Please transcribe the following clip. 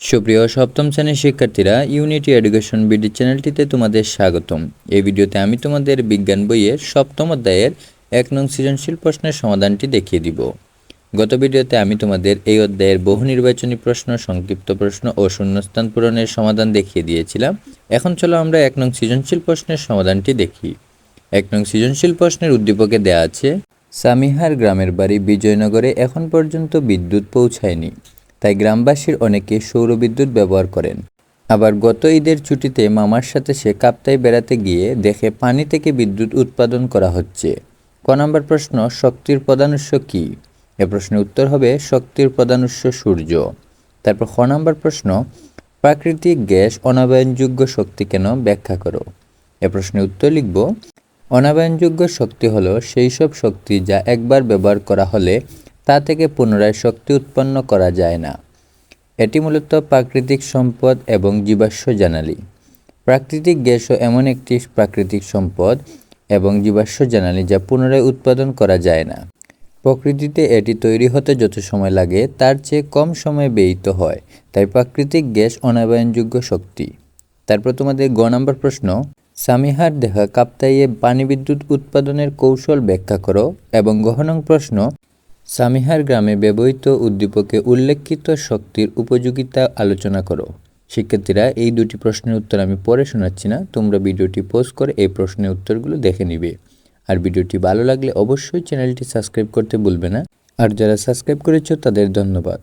সুপ্রিয়, সপ্তম শ্রেণির শিক্ষার্থীরা ইউনিটি এডুকেশন বিডি চ্যানেলটিতে তোমাদের স্বাগতম। এই ভিডিওতে আমি তোমাদের বিজ্ঞান বইয়ের সপ্তম অধ্যায়ের এক নং সৃজনশীল প্রশ্নের সমাধানটি দেখিয়ে দিব। গত ভিডিওতে আমি তোমাদের এই অধ্যায়ের বহু নির্বাচনী প্রশ্ন, সংক্ষিপ্ত প্রশ্ন ও শূন্যস্থান পূরণের সমাধান দেখিয়ে দিয়েছিলাম। এখন চলো আমরা এক নং সৃজনশীল প্রশ্নের সমাধানটি দেখি। এক নং সৃজনশীল প্রশ্নের উদ্দীপকে দেয়া আছে, সামিহার গ্রামের বাড়ি বিজয়নগরে এখন পর্যন্ত বিদ্যুৎ পৌঁছায়নি। তাই গ্রামবাসীর অনেকে সৌরবিদ্যুৎ ব্যবহার করেন। আবার গত ঈদের ছুটিতে মামার সাথে সে কাপ্তাই বেড়াতে গিয়ে দেখে পানি থেকে বিদ্যুৎ উৎপাদন করা হচ্ছে। ক নম্বর প্রশ্ন, শক্তির প্রধান উৎস কী? এ প্রশ্নের উত্তর হবে, শক্তির প্রধান উৎস সূর্য। তারপর খ নম্বর প্রশ্ন, প্রাকৃতিক গ্যাস অনাবায়নযোগ্য শক্তি কেন ব্যাখ্যা করো? এ প্রশ্নের উত্তর লিখব, অনাবায়নযোগ্য শক্তি হলো সেই সব শক্তি যা একবার ব্যবহার করা হলে তা থেকে পুনরায় শক্তি উৎপন্ন করা যায় না। এটি মূলত প্রাকৃতিক সম্পদ এবং জীবাশ্ম জ্বালানি প্রাকৃতিক গ্যাসও এমন একটি প্রাকৃতিক সম্পদ এবং জীবাশ্ম জ্বালানি যা পুনরায় উৎপাদন করা যায় না। প্রকৃতিতে এটি তৈরি হতে যত সময় লাগে, তার চেয়ে কম সময় ব্যয়িত হয়, তাই প্রাকৃতিক গ্যাস অনাবায়নযোগ্য শক্তি। তারপর তোমাদের গ নম্বর প্রশ্ন সামিহার দেখা কাপ্তাইয়ে পানি বিদ্যুৎ উৎপাদনের কৌশল ব্যাখ্যা করো এবং গহনং প্রশ্ন সামিহার গ্রামে ব্যবহৃত উদ্দীপকে উল্লেখিত শক্তির উপযোগিতা আলোচনা করো। শিক্ষার্থীরা এই দুটি প্রশ্নের উত্তর আমি পরে শোনাচ্ছি না, তোমরা ভিডিওটি পোস্ট করে এই প্রশ্নের উত্তরগুলো দেখে নিবে। আর ভিডিওটি ভালো লাগলে অবশ্যই চ্যানেলটি সাবস্ক্রাইব করতে ভুলবে না। আর যারা সাবস্ক্রাইব করেছ তাদের ধন্যবাদ।